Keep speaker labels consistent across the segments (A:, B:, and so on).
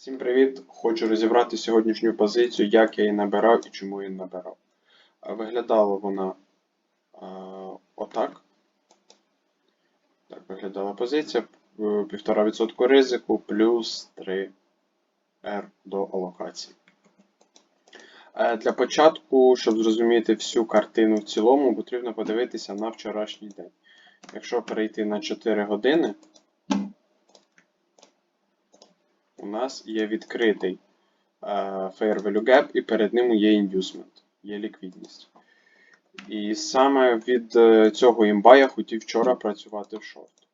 A: Всім привіт! Хочу розібрати сьогоднішню позицію, як я її набирав і чому її набирав. Виглядала вона а, отак. Так виглядала позиція. Е, 1,5% ризику плюс 3 R до алокації. Е, Для початку, щоб зрозуміти всю картину в цілому, потрібно подивитися на вчорашній день. Якщо перейти на 4 години, у нас є відкритий Fair Value Gap, і перед ним є індюсмент, є ліквідність. І саме від е, цього імба я хотів вчора працювати в шорт.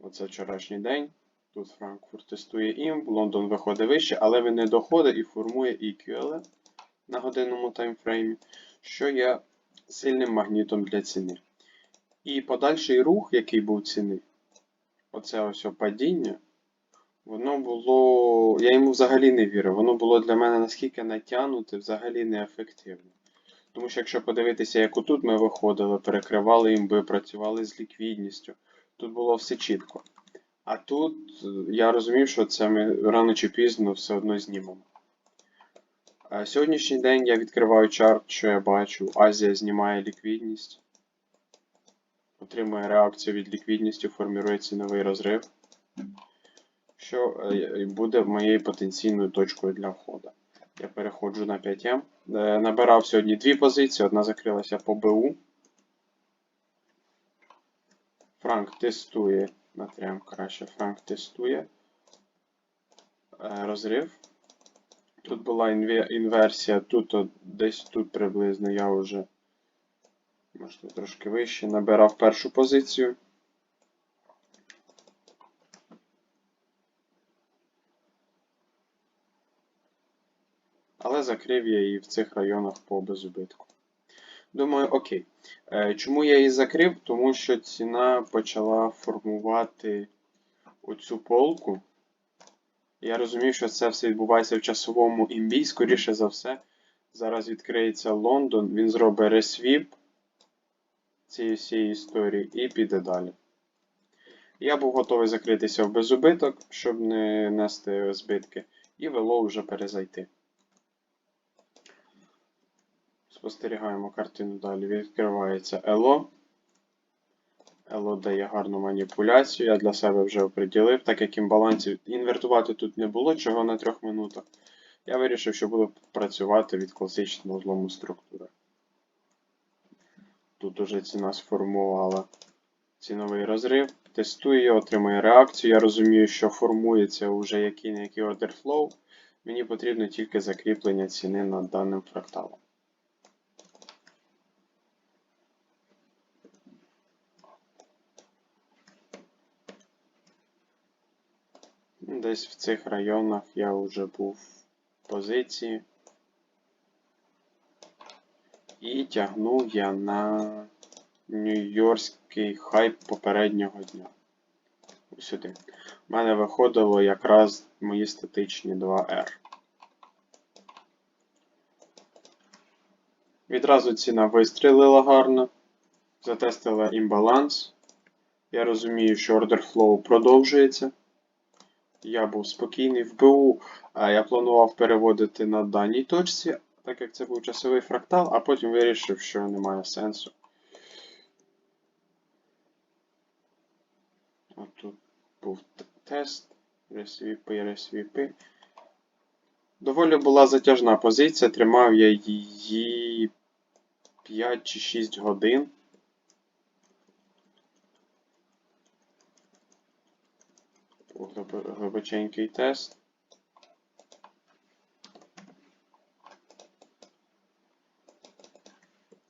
A: Оце вчорашній день. Тут Франкфурт тестує імб, Лондон виходить вище, але він не доходить і формує EQL на годинному таймфреймі, що є сильним магнітом для ціни. І подальший рух, який був ціни, оце ось падіння, Воно було. Я йому взагалі не вірив. Воно було для мене наскільки натягнуте, взагалі неефективне. Тому що якщо подивитися, як отут ми виходили, перекривали імби, працювали з ліквідністю, тут було все чітко. А тут е, я розумів, що це ми рано чи пізно все одно знімемо. А сьогоднішній день я відкриваю чарт, що я бачу. Азія знімає ліквідність, отримує реакцію від ліквідності, формірується новий розрив що е, буде моєю потенційною точкою для входу. Я переходжу на 5М. Е, Набирав сьогодні дві позиції, одна закрилася по БУ. Франк тестує, на 3М краще, Франк тестує е, розрив. Тут була інверсія, тут от, десь тут приблизно я вже, можливо, трошки вище, набирав першу позицію. Але закрив я її в цих районах по безубитку. Думаю, окей. Е, Чому я її закрив? Тому що ціна почала формувати оцю полку. Я розумів, що це все відбувається в часовому імбі, скоріше за все. Зараз відкриється Лондон, він зробить ресвіп цієї всієї історії і піде далі. Я був готовий закритися в безубиток, щоб не нести збитки, і вело вже перезайти. Спостерігаємо картину далі. Відкривається ЕЛО. ЕЛО дає гарну маніпуляцію. Я для себе вже оприділив, так як імбалансів інвертувати тут не було, чого на трьох минутах. Я вирішив, що буду працювати від класичного злому структури. Тут уже ціна сформувала ціновий розрив. Тестую отримую реакцію. Я розумію, що формується вже order flow. Мені потрібно тільки закріплення ціни над даним фракталом. Десь в цих районах я вже був в позиції. І тягнув я на нью-йоркський хайп попереднього дня. Сюди. У мене виходило якраз мої статичні 2R. Відразу ціна вистрілила гарно. Затестила імбаланс. Я розумію, що order flow продовжується. Я був спокійний в БУ, я планував переводити на даній точці, так як це був часовий фрактал, а потім вирішив, що немає сенсу. От тут був тест, ресвіпи, ресвіпи. Доволі була затяжна позиція, тримав я її 5 чи 6 годин. Глибоченький тест.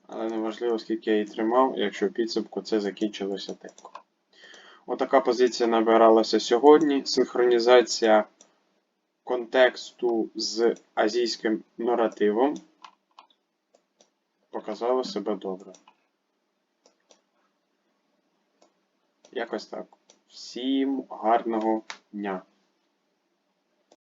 A: Але неважливо, скільки я її тримав, якщо в підсумку це закінчилося тихо. Отака позиція набиралася сьогодні. Синхронізація контексту з азійським наративом показала себе добре. Якось так. Всім гарного дня!